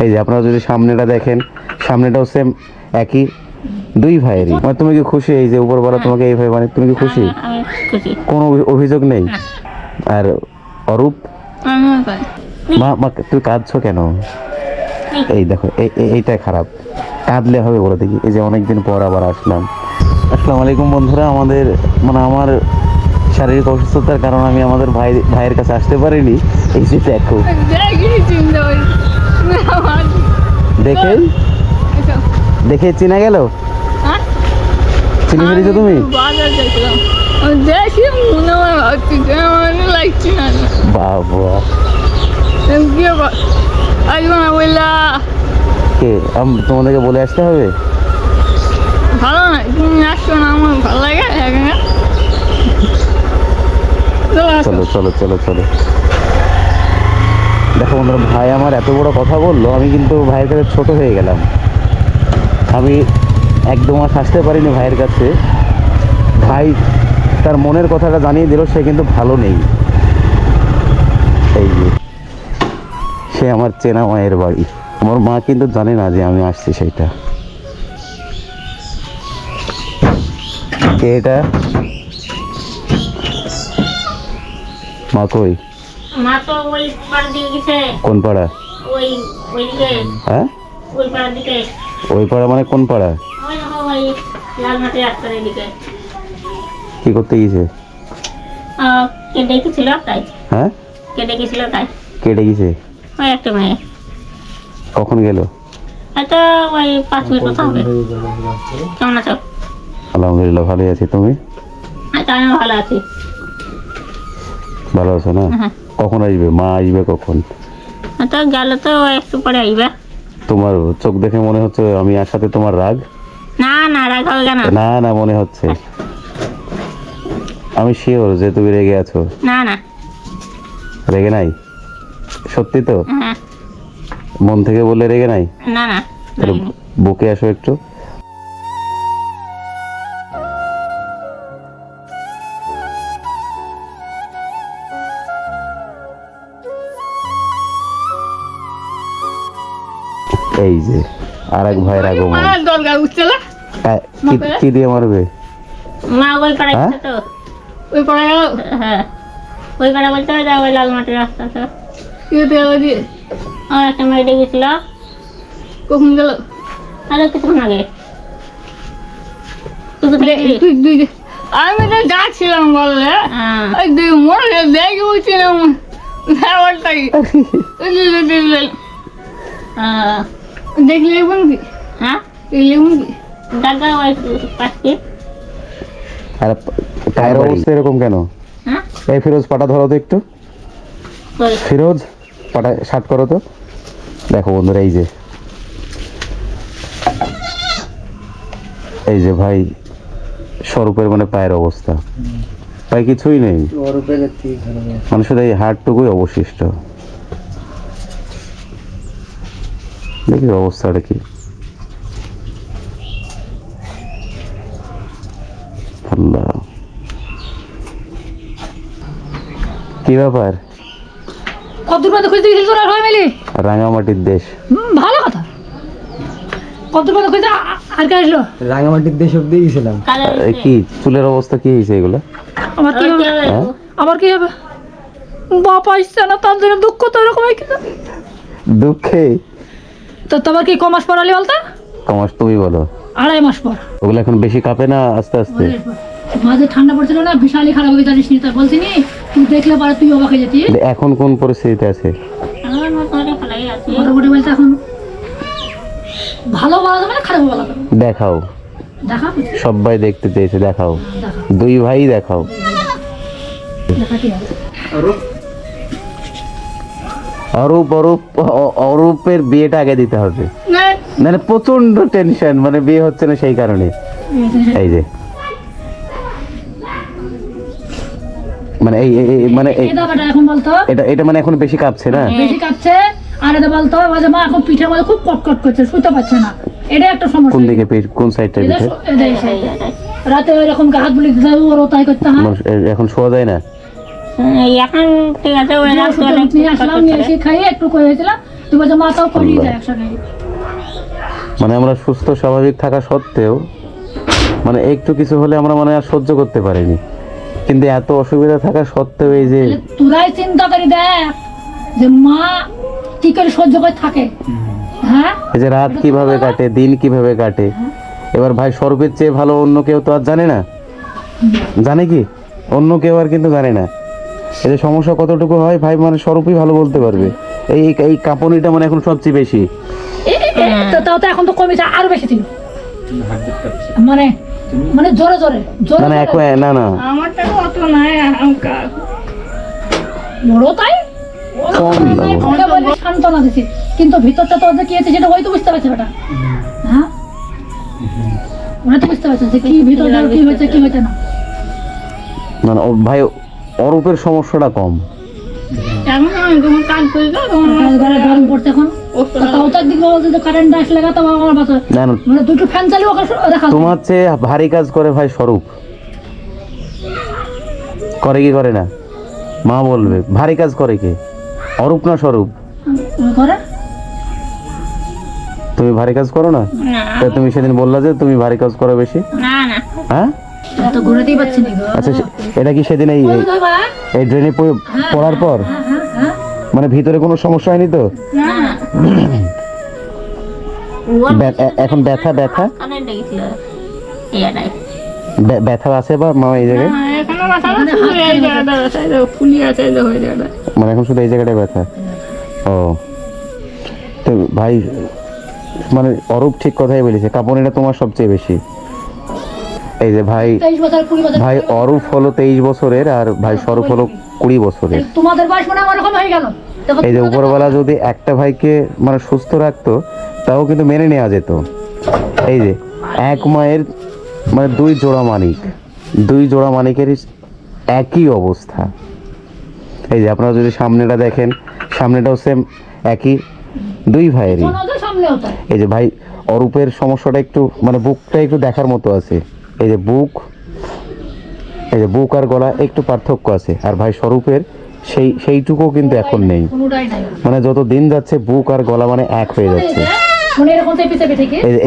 এই যে আপনারা যদি সামনেটা দেখেন সামনেটাও সেম একই দুই ভাইয়েরই। মানে তুমি কি খুশি? এই যে উপরবেলা তোমাকে এই ভাই মানে তুমি কি খুশি? খুশি। কোনো অভিযোগ নেই? আর অরূপ? মা মা তুই কাঁদছো কেন? এই দেখো এই- এই- এইটা খারাপ। কাঁদলে হবে বলে দেখি। এই যে অনেকদিন পর আবার আসলাম। আসসালামু আলাইকুম বন্ধুরা আমাদের মানে আমার শারীরিক অসুস্থতার কারণে আমি আমাদের ভাই ভাইয়ের কাছে আসতে পারিনি। এই যে দেখো। দেখে দেখে চেনা গেল? ফেলেছো তুমি? বাবা। কি তোমাদেরকে বলে আসতে হবে? ভালো না তুমি আসছো না আমার ভালো লাগে চলো চলো চলো চলো চলো। দেখো বন্ধুরা, ভাই আমার এত বড় কথা বলল, আমি কিন্তু ভাইয়ের কাছে ছোট হয়ে গেলাম। আমি একদম আর আসতে পারিনি ভাইয়ের কাছে। ভাই তার মনের কথাটা জানিয়ে দিল, সে কিন্তু ভালো নেই। এই যে, সে আমার চেনা মায়ের বাড়ি। আমার মা কিন্তু জানে না যে আমি আসছি সেইটা এটা মা কই? মা তো ওই পাড়ার দিকে গেছে। কোন পাড়া? ওই হ্যাঁ? ওই পাড়ার দিকে। ওই পাড়া মানে কোন পাড়া? ওই ওই লাল রাস্তার এদিকে কি করতে গেছে? আহ, কে ডেকেছিল তাই। হ্যাঁ? কে ডেকেছিল তাই। কে ডেকেছে ওই একটা মেয়ে। কখন গেল? হয়তো ওই পাঁচ মিনিট হবে। কেমন আছো? আলহামদুলিল্লাহ ভালোই আছি। তুমি? আমি ভালো আছি। ভালো আছো না? হ্যাঁ। কখন আসবে? মা আসবে কখন? গেলে তো একটু পরে আসবে। তোমার চোখ দেখে মনে হচ্ছে আমি আসাতে তোমার রাগ? না না রাগ হবে কেন? না না মনে হচ্ছে। আমি শিওর যে তুমি রেগে আছো। না না। রেগে নাই? সত্যি তো? হ্যাঁ। মন থেকে বললে রেগে নাই? না না বুকে আসো একটু। এই যে আর এক ভাইয়ের আগমন। আ- কি- দিয়ে মারবে? মা ওই পাড়া হ্যাঁ? তো। ওই পড়ে হ্যাঁ। ওই পাড়া বলতে হয় ওই লাল মাটির রাস্তা তো। ইয়েতে আমার একটা কখন গেল? আরও কিছুক্ষণ আগে। আমি তো যাচ্ছিলাম বললে হ্যাঁ। ওই দুই মরে দেখে বুঝছিলাম ব্যাপারটাই আহ, দেখলি এবং কি? হ্যাঁ? এবং কি? দাদা পাশে। আর পায়ের অবস্থা এরকম কেন? হ্যাঁ? এই ফিরোজ পাটা ধরো তো একটু। ফিরোজ পাটা শার্ট করো তো। দেখো বন্ধুরা এই যে। এই যে ভাই স্বরূপের মানে পায়ের অবস্থা। পায়ে কিছুই নেই। মানে শুধু এই হাড়টুকুই অবশিষ্ট। দেখি অবস্থাটা কি। আল্লাহ। কি ব্যাপার? কত দূর খুঁজতে গেছিলি তোরা মিলে? রাঙামাটির দেশ। ভালো কথা। কত দূর খুঁজতে আর কে আসলো? রাঙামাটির দেশ অব্দি গেছিলাম। কি চুলের অবস্থা কি হয়েছে এগুলো? আমার কি হবে? হ্যাঁ? আমার কি হবে? বাবা ইচ্ছে না তার জন্য দুঃখ তো এরকম হয় কিনা দুঃখে? তো তোমার কি কমাস পড়ালি বলতো? কমাস তুমি বলো। আড়াই মাস পর। ওগুলো এখন বেশি কাঁপে না আস্তে আস্তে? মাঝে ঠান্ডা পড়ছিল না বিশালই খারাপ হয়ে জানিস নি তাই বলছি নি তুই দেখলে পারে তুই অবাক হয়ে যেতি কিন্তু এখন কোন পরিস্থিতিতে আছে? মোটামুটি বলতে এখন ভালো বলা যাবে না খারাপ বলা যাবে। দেখাও। দেখা সবাই দেখতে চেয়েছে দেখাও। দুই ভাই দেখাও। দেখা কি আছে? অরূপ অরূপ অরূপের বিয়েটা আগে দিতে হবে। মানে প্রচণ্ড টেনশন মানে বিয়ে হচ্ছে না সেই কারণে। এই যে। মানে এই মানে এটা এটা মানে এখন বেশি কাঁপছে না? বেশি কাঁপছে আর এটা বলতো মাঝে মা এখন পিঠের মধ্যে খুব কটকট করছে শুতে পারছে না। এটা একটা সমস্যা। কোন দিকে পিঠ- কোন সাইডটা পিঠে? side রাতে ওইরকম হাত বলি হবে, ওরও তাই করতে হয়। এখন শোয়া যায় না? এখন ঠিক আছে ওই নিয়ে আসলাম নিয়ে এসে খাইয়ে একটু করে হয়েছিলাম তুই বলছে মা করিয়ে যায় একসঙ্গে। মানে আমরা সুস্থ স্বাভাবিক থাকা সত্ত্বেও মানে একটু কিছু হলে আমরা মানে আর সহ্য করতে পারিনি। কিন্তু এত অসুবিধা থাকা সত্ত্বেও এই যে তোরাই চিন্তা করি দেখ যে মা কি করে সহ্য করে থাকে। হ্যাঁ? এই যে রাত কীভাবে কাটে দিন কীভাবে কাটে। এবার ভাই স্বরূপের চেয়ে ভালো অন্য কেউ তো আর জানে না। জানে কি? অন্য কেউ আর কিন্তু জানে না। এই যে সমস্যা কতটুকু হয় ভাই মানে স্বরূপই ভালো বলতে পারবে। এই এই কাঁপুনিটা মানে এখন সবচেয়ে বেশি। তো- তাও তো এখন তো কমেছে আরও বেশি ছিল। মানে মানে জোরে জোরে জোরে না না এখন না না। আমারটা অত নাই হালকা বড় তাই? না সান্ত্বনা দিছি। কিন্তু ভিতরটা তো ওদের কি সেটা হয়তো বুঝতে পারছে ওটা হ্যাঁ? ওরা তো বুঝতে পারছে যে কি ভিতরটা কি হয়েছে কি হয়েছে না। মানে ও ভাই অরূপের সমস্যাটা কম। মানে। তোমার চেয়ে ভারী কাজ করে ভাই স্বরূপ। করে কি করে না? মা বলবে ভারী কাজ করে কে? অরূপ না স্বরূপ? তুমি ভারী কাজ করো না? তুমি সেদিন বললা যে তুমি ভারী কাজ করো বেশি? না না। হ্যাঁ? আচ্ছা এটা কি সেদিন এই এই ড্রেনে পড়ে- পড়ার পর? হ্যাঁ, হ্যাঁ, হ্যাঁ। মানে ভিতরে কোনো সমস্যা হয়নি তো? এখন ব্যথা ব্যথা? ব্যথা আছে বা মা এই জায়গায়? হ্যাঁ, এখানে ব্যথা না, শুধু এই জায়গাটা ব্যথা, এই যে ফুলি আছে এই যে ওই জায়গাটা। মানে এখন শুধু এই জায়গাটায় ব্যথা? ও। তো ভাই মানে অরূপ ঠিক কথাই বলেছে কাঁপুনিটা তোমার সবচেয়ে বেশি। এই যে ভাই ভাই অরূপ হলো তেইশ বছরের আর ভাই স্বরূপ হলো কুড়ি বছরের। তোমাদের বয়স মনে হয় হয়ে গেল। এই যে উপরবেলা যদি একটা ভাইকে মানে সুস্থ রাখতো তাও কিন্তু মেনে নেওয়া যেত। এই যে এক মায়ের মানে দুই জোড়া মানিক দুই জোড়া মানিকেরই একই অবস্থা। এই যে আপনারা যদি সামনেটা দেখেন সামনেটাও সেম একই দুই ভাইয়েরই। এই যে ভাই অরূপের সমস্যাটা একটু মানে বুকটা একটু দেখার মতো আছে। এই যে বুক এই যে বুক আর গলা একটু পার্থক্য আছে। আর ভাই স্বরূপের সেই সেইটুকু কিন্তু এখন নেই। মানে যত দিন যাচ্ছে বুক আর গলা মানে এক হয়ে যাচ্ছে।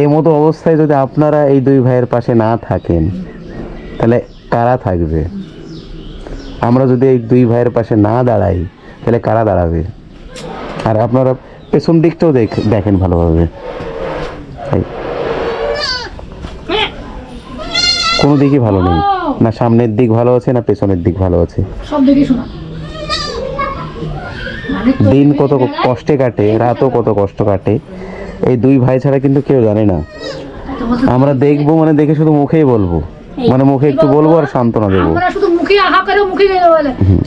এই মতো অবস্থায় যদি আপনারা এই দুই ভাইয়ের পাশে না থাকেন তাহলে কারা থাকবে? আমরা যদি এই দুই ভাইয়ের পাশে না দাঁড়াই তাহলে কারা দাঁড়াবে? আর আপনারা পেছন দিকটাও দেখ দেখেন ভালোভাবে এই। কোনো দিকই ভালো নেই। না সামনের দিক ভালো আছে না পেছনের দিক ভালো আছে। সব দেখে শোনা। মানে দিন কত কষ্টে কাটে রাতও কত কষ্ট কাটে। এই দুই ভাই ছাড়া কিন্তু কেউ জানে না। আমরা দেখব মানে দেখে শুধু মুখেই বলব। মানে মুখে একটু বলব আর সান্ত্বনা দেবো। আমরা শুধু মুখে আহা করে মুখে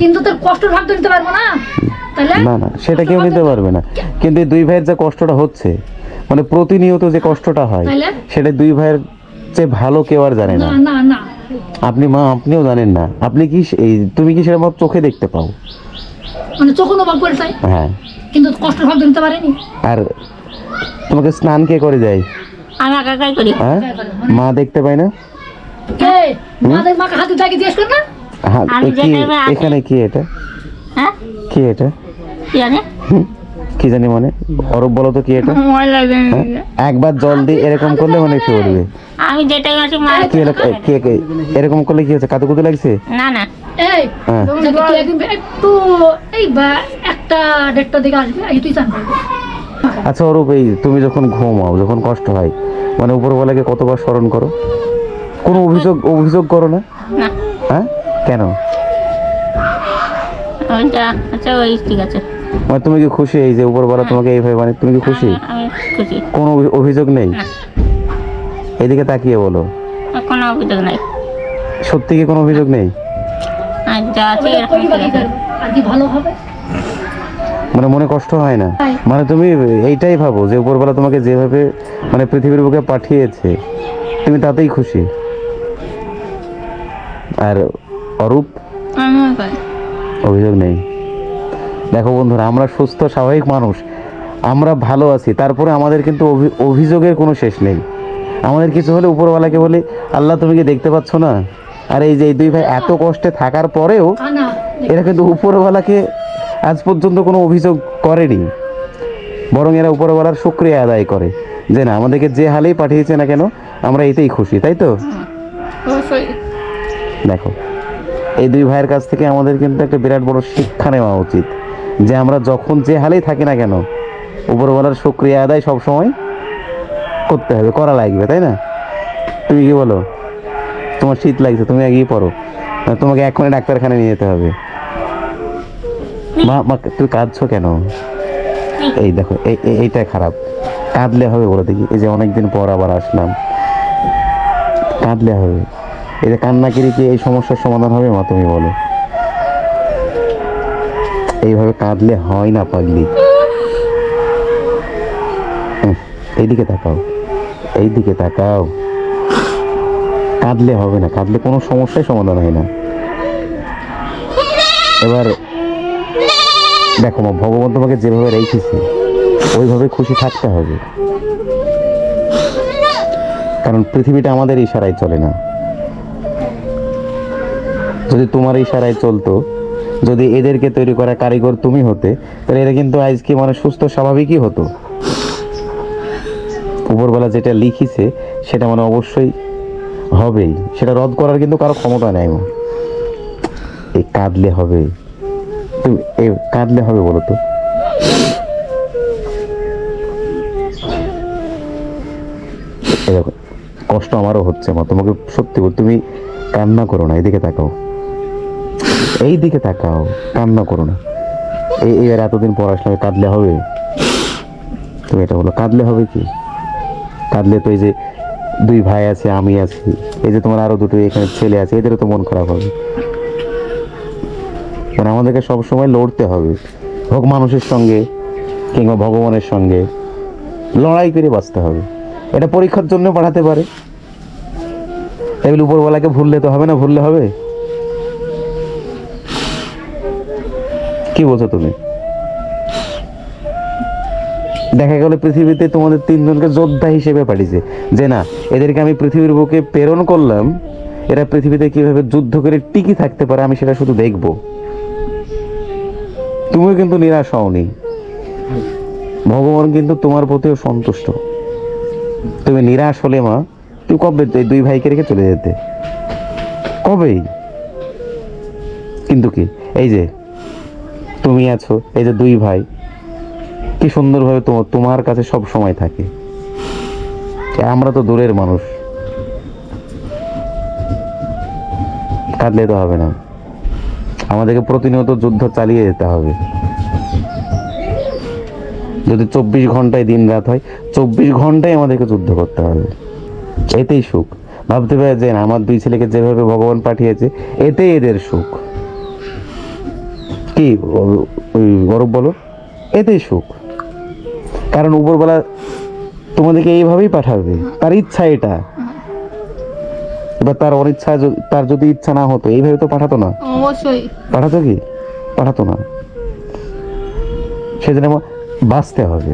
কিন্তু তোর কষ্ট ভাগ নিতে পারব না? তাহলে? না না সেটা কেউ নিতে পারবে না। কিন্তু এই দুই ভাইয়ের যে কষ্টটা হচ্ছে মানে প্রতিনিয়ত যে কষ্টটা হয় সেটা দুই ভাইয়ের যে ভালো কেউ আর জানে না। না না না। আপনি মা আপনিও জানেন না। আপনি কি এই তুমি কি সেরকম চোখে দেখতে পাও? মানে চোখ অনুভব করে চাই হ্যাঁ। কিন্তু কষ্ট তো পারেনি? আর তোমাকে স্নান কে করে যায়? একা একাই করি। হ্যাঁ? মা দেখতে পায় না? কে? মাদের মাকে হাতে জিজ্ঞেস কর না। হ্যাঁ এখানে কি এটা? হ্যাঁ? কি এটা? কি? কি জানি মানে? অরব বলো তো কি এটা? হ্যাঁ? একবার জল দিয়ে এরকম করলে মানে কি উঠবে? আমি যেটা আছি মা কি কি কি- এরকম করলে কি হচ্ছে? কাতুকুতু লাগছে? না না। এই হ্যাঁ। একটু এই বা একটা দেড়টা দিকে আসবে এই তুই চান আচ্ছা অরূপ এই তুমি যখন ঘুমাও যখন কষ্ট হয় মানে উপরবেলাকে কতবার স্মরণ করো? কোনো অভিযোগ অভিযোগ করো না? না। হ্যাঁ? কেন? ওইটা আচ্ছা ওই ঠিক আছে। মানে তুমি কি খুশি এই যে উপরবেলা তোমাকে এইভাবে মানে তুমি কি খুশি? আমি- আমি খুশি। কোনো অভিযোগ নেই। এদিকে তাকিয়ে বলো। কোনো অভিযোগ নাই। সত্যি কি কোনো অভিযোগ নেই? মানে মনে কষ্ট হয় না? মানে তুমি এইটাই ভাবো যে উপরবেলা তোমাকে যেভাবে মানে পৃথিবীর বুকে পাঠিয়েছে তুমি তাতেই খুশি। আর অরূপ? অভিযোগ নেই। দেখো বন্ধুরা আমরা সুস্থ স্বাভাবিক মানুষ। আমরা ভালো আছি তারপরে আমাদের কিন্তু অভি- অভিযোগের কোনো শেষ নেই। আমাদের কিছু হলে উপরওয়ালাকে বলি আল্লাহ তুমি কি দেখতে পাচ্ছ না? আর এই যে এই দুই ভাই এত কষ্টে থাকার পরেও এরা কিন্তু উপরওয়ালাকে আজ পর্যন্ত কোনো অভিযোগ করেনি। বরং এরা উপরওয়ালার শুক্রিয়া আদায় করে। যে না আমাদেরকে যে হালেই পাঠিয়েছে না কেন আমরা এতেই খুশি তাই তো? দেখো এই দুই ভাইয়ের কাছ থেকে আমাদের কিন্তু একটা বিরাট বড় শিক্ষা নেওয়া উচিত। যে আমরা যখন যে হালেই থাকি না কেন, উপরওয়ালার শুক্রিয়া আদায় সবসময় করতে হবে, করা লাগবে, তাই না? তুমি কি বলো? তোমার শীত লাগছে, তুমি এগিয়ে পড়ো। না তোমাকে এখনই ডাক্তারখানায় নিয়ে যেতে হবে। মা মা তুই কাঁদছো কেন? এই দেখো, এই- এইটা খারাপ। কাঁদলে হবে বলে দেখি, এই যে অনেকদিন পর আবার আসলাম। কাঁদলে হবে। এই যে কান্নাকিরি কি এই সমস্যার সমাধান হবে মা, তুমি বলো। এইভাবে কাঁদলে হয় না পাগলি। এইদিকে তাকাও এইদিকে তাকাও। কাঁদলে হবে না, কাঁদলে কোনো সমস্যাই সমাধান হয় না। এবার দেখো, মা, ভগবান তোমাকে যেভাবে রেখেছে, ওইভাবে খুশি থাকতে হবে। কারণ পৃথিবীটা আমাদের ইশারায় চলে না। যদি তোমার ইশারায় চলতো যদি এদেরকে তৈরি করা কারিগর তুমি হতে, তাহলে এরা কিন্তু আজকে মানে সুস্থ, স্বাভাবিকই হতো? উপরবেলা যেটা লিখিছে, সেটা মানে অবশ্যই হবেই। সেটা রদ করার কিন্তু কারও ক্ষমতা নাই। এই কাঁদলে হবে। তুমি এই কাঁদলে হবে বলো তো। কষ্ট আমারও হচ্ছে, মা। তোমাকে সত্যি বল, তুমি কান্না করো না, এদিকে তাকাও। এই দিকে তাকাও, কান্না করো না। এই এবার এতদিন পর আসলে কাঁদলে হবে? তুমি এটা বলো, কাঁদলে হবে কি? কাঁদলে তো এই যে দুই ভাই আছে, আমি আছি, এই যে তোমার আরও দুটো এখানে ছেলে আছে, এদেরও তো মন খারাপ হবে। মানে আমাদেরকে সবসময় লড়তে হবে হোক মানুষের সঙ্গে কিংবা ভগবানের সঙ্গে লড়াই করে বাঁচতে হবে। এটা পরীক্ষার জন্য পাঠাতে পারে। এগুলো উপরওয়ালাকে ভুললে তো হবে না, ভুললে হবে? কি বলছো তুমি? দেখা গেল পৃথিবীতে তোমাদের তিনজনকে যোদ্ধা হিসেবে পাঠিয়েছে। যে না, এদেরকে আমি পৃথিবীর বুকে প্রেরণ করলাম, এরা পৃথিবীতে কীভাবে যুদ্ধ করে টিকি থাকতে পারে আমি সেটা শুধু দেখব। তুমিও কিন্তু নিরাশ হওনি। ভগবান কিন্তু তোমার প্রতিও সন্তুষ্ট। তুমি নিরাশ হলে মা, তুই কবে এই দুই ভাইকে রেখে চলে যেতে? কবেই? কিন্তু কি, এই যে তুমি আছো, এই যে দুই ভাই, কি সুন্দরভাবে তোমার তোমার কাছে সব সময় থাকে। আমরা তো দূরের মানুষ। কাঁদলে তো হবে না। আমাদেরকে প্রতিনিয়ত যুদ্ধ চালিয়ে যেতে হবে। যদি চব্বিশ ঘন্টায় দিন রাত হয়, চব্বিশ ঘন্টায় আমাদেরকে যুদ্ধ করতে হবে। এতেই সুখ। ভাবতে পারে যে, আমার দুই ছেলেকে যেভাবে ভগবান পাঠিয়েছে, এতেই এদের সুখ। কি ওই গৌরব বলো এতেই সুখ। কারণ উপরবেলা তোমাদেরকে এইভাবেই পাঠাবে তার ইচ্ছা এটা। এবার তার অনিচ্ছা তার যদি ইচ্ছা না হতো এইভাবে তো পাঠাতো না। অবশ্যই। পাঠাতো কি? পাঠাতো না। সেজন্য আমার বাঁচতে হবে।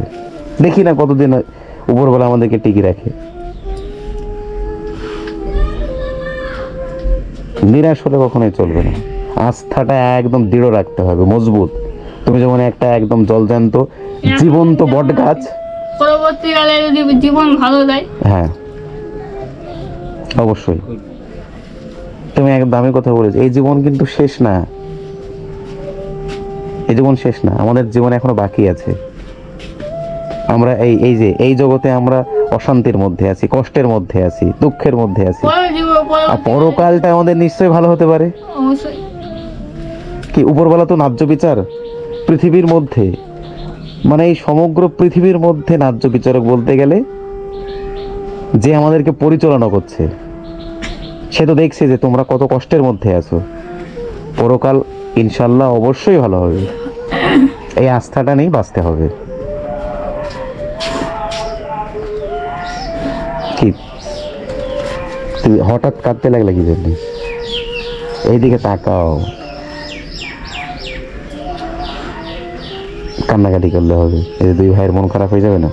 দেখি না কতদিন উপরবেলা আমাদেরকে টিকে রাখে। নিরাশ হলে কখনোই চলবে না। আস্থাটা একদম দৃঢ় রাখতে হবে মজবুত। তুমি যেমন একটা একদম জল জলজান্ত জীবন্ত বট গাছ। পরবর্তীকালে যদি জীবন ভালো যায়? হ্যাঁ। অবশ্যই। তুমি এক দামি কথা বলেছ এই জীবন কিন্তু শেষ না। এই জীবন শেষ না আমাদের জীবন এখনও বাকি আছে। আমরা এই এই যে এই জগতে আমরা অশান্তির মধ্যে আছি কষ্টের মধ্যে আছি দুঃখের মধ্যে আছি। আর পরকালটা আমাদের নিশ্চয়ই ভালো হতে পারে। অবশ্যই। কি উপরবেলা তো ন্যায্য বিচার? পৃথিবীর মধ্যে মানে এই সমগ্র পৃথিবীর মধ্যে ন্যায্য বিচারক বলতে গেলে যে আমাদেরকে পরিচালনা করছে, সে তো দেখছে যে তোমরা কত কষ্টের মধ্যে আছো। পরকাল ইনশাল্লাহ অবশ্যই ভালো হবে। এই আস্থাটা নেই বাঁচতে হবে। কি? তুমি হঠাৎ কাঁদতে লাগলে কি এইদিকে তাকাও। কান্নাকাটি করলে হবে। এই দুই ভাইয়ের মন খারাপ হয়ে যাবে না?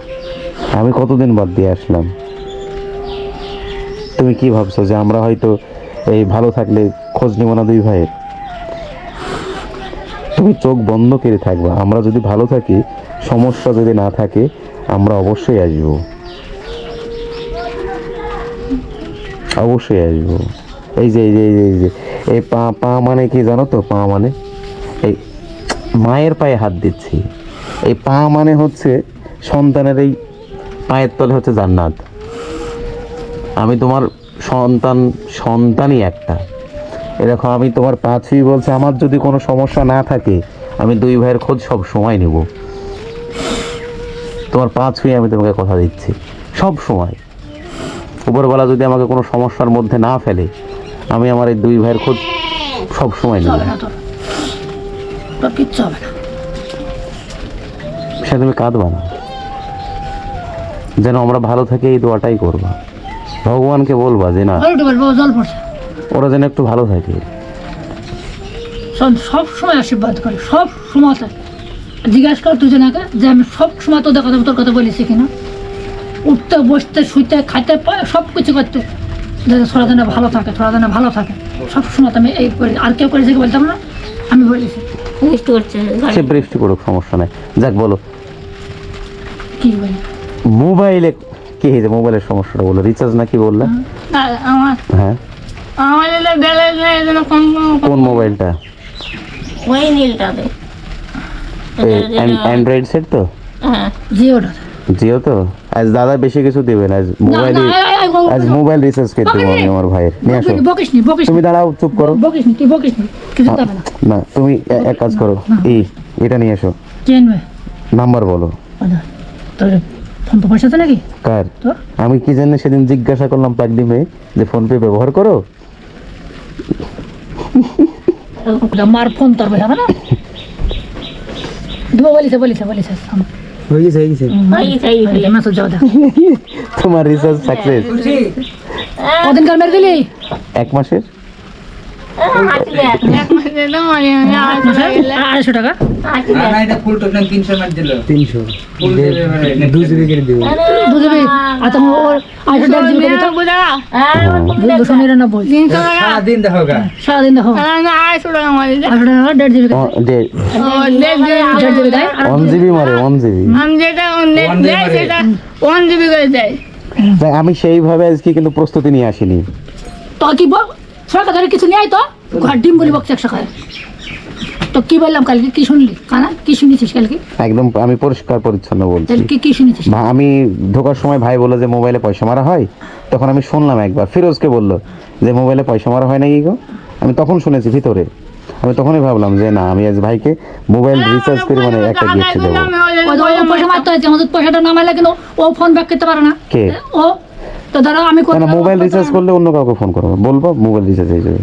আমি কতদিন বাদ দিয়ে আসলাম? তুমি কি ভাবছ যে আমরা হয়তো এই ভালো থাকলে খোঁজ নিব না দুই ভাইয়ের? তুমি চোখ বন্ধ করে থাকবা। আমরা যদি ভালো থাকি, সমস্যা যদি না থাকে, আমরা অবশ্যই আসব। অবশ্যই আসব। এই যে এই যে এই যে, এই পা পা মানে কি জানো তো? পা মানে এই মায়ের পায়ে হাত দিচ্ছি। এই পা মানে হচ্ছে সন্তানের এই পায়ের তলে হচ্ছে জান্নাত। আমি তোমার সন্তান, সন্তানই একটা। এরকম আমি তোমার পা ছুঁই বলছে, আমার যদি কোনো সমস্যা না থাকে, আমি দুই ভাইয়ের খোঁজ সব সময় নেব। তোমার পা ছুঁয়ে আমি তোমাকে কথা দিচ্ছি, সব সময়। উপরবেলা যদি আমাকে কোনো সমস্যার মধ্যে না ফেলে, আমি আমার এই দুই ভাইয়ের খোঁজ সব সময় নেব। না। সে তুমি কাঁদবা না। যেন আমরা ভালো থাকি এই দোয়াটাই করবা। ভগবানকে বলবা যে না ওরা যেন একটু ভালো থাকে। সব সময় আশীর্বাদ করে সব সময় জিজ্ঞাসা কর দুজনাকে যে আমি সব সময় তোদের কথা তোর কথা বলেছি কিনা। উঠতে বসতে শুইতে খাইতে সব কিছু করতে। যাতে দিনে ভালো থাকে দিনে ভালো থাকে। সব সময় আমি এই করি। আর কেউ করেছে বলতাম না? আমি বলেছি। বৃষ্টি করছে বৃষ্টি করুক সমস্যা নাই। যাক বলো। মোবাইলে কি হয়েছে? মোবাইলের সমস্যাটা বলো। রিচার্জ নাকি বললা? আমার হ্যাঁ। ব্যালেন্স নেই কোন কোন মোবাইলটা? ওই নীলটাতে অ্যান্ড্রয়েড সেট তো? হ্যাঁ। জিওটা জিও তো? আজ দাদা বেশি কিছু দেবে না আজ মোবাইল আজ মোবাইল রিচার্জ করে দেবো আমি আমার ভাইয়ের। নিয়ে আসো। তুমি দাঁড়াও চুপ করো। না তুমি এক কাজ করো। এই এটা নিয়ে এসো। নাম্বার বলো। তোর ফোন তো পয়সা আছে নাকি? কার? তোর? আমি কি জানি সেদিন জিজ্ঞাসা করলাম পাকডিমে যে ফোন পে ব্যবহার করো? মার ফোন তোর হবে না? দেবো বলিছে বলিছে বলিছে হয়ে গেছে হয়ে গেছে হয়ে গেছে, মেসেজ যাও তোমার সাকসেস কদিনকার মেরে দিলি এক মাসের। আড়াইশো টাকা? তিনশো। মার দেবো আর ওর আড়াইশো টাকা হ্যাঁ, আমার খুব দেখ। দুশো নিরানব্বই সারাদিন দেখো সারাদিন দেখো। আমি আড়াইশো টাকা মারি আড়াইশো টাকা দেড় জিবি দেড়। জিবি। দেয় ওয়ান জিবি মারে ওয়ান জিবি। আমি যেটা ওয়ান জিবি করে দেয় আমি সেইভাবে আজকে কিন্তু প্রস্তুতি নিয়ে আসিনি। তো কি বল সরকার কিছু নিয়ে তো? ঘর ডিম বলি বকছে একশো খায়। তো কি বললাম কালকে? কি শুনলি? কানা কি শুনেছিস কালকে? একদম আমি পরিষ্কার পরিচ্ছন্ন বলছি। কি কি শুনেছিস? আমি ঢোকার সময় ভাই বলল যে মোবাইলে পয়সা মারা হয় তখন আমি শুনলাম একবার। ফিরোজকে বলল যে মোবাইলে পয়সা মারা হয় নাকি গো? আমি তখন শুনেছি ভিতরে। আমি তখনই ভাবলাম যে না আমি আজ ভাইকে মোবাইল রিচার্জ করে মানে একটা গিফট দেবো। পয়সা মারতে হয়েছে আমাদের পয়সাটা না মারলে ও ফোন ব্যাক করতে পারে না। কে? ও তো ধরো আমি মোবাইল রিচার্জ করলে অন্য কাউকে ফোন করব? বলব মোবাইল রিচার্জ হয়ে যাবে।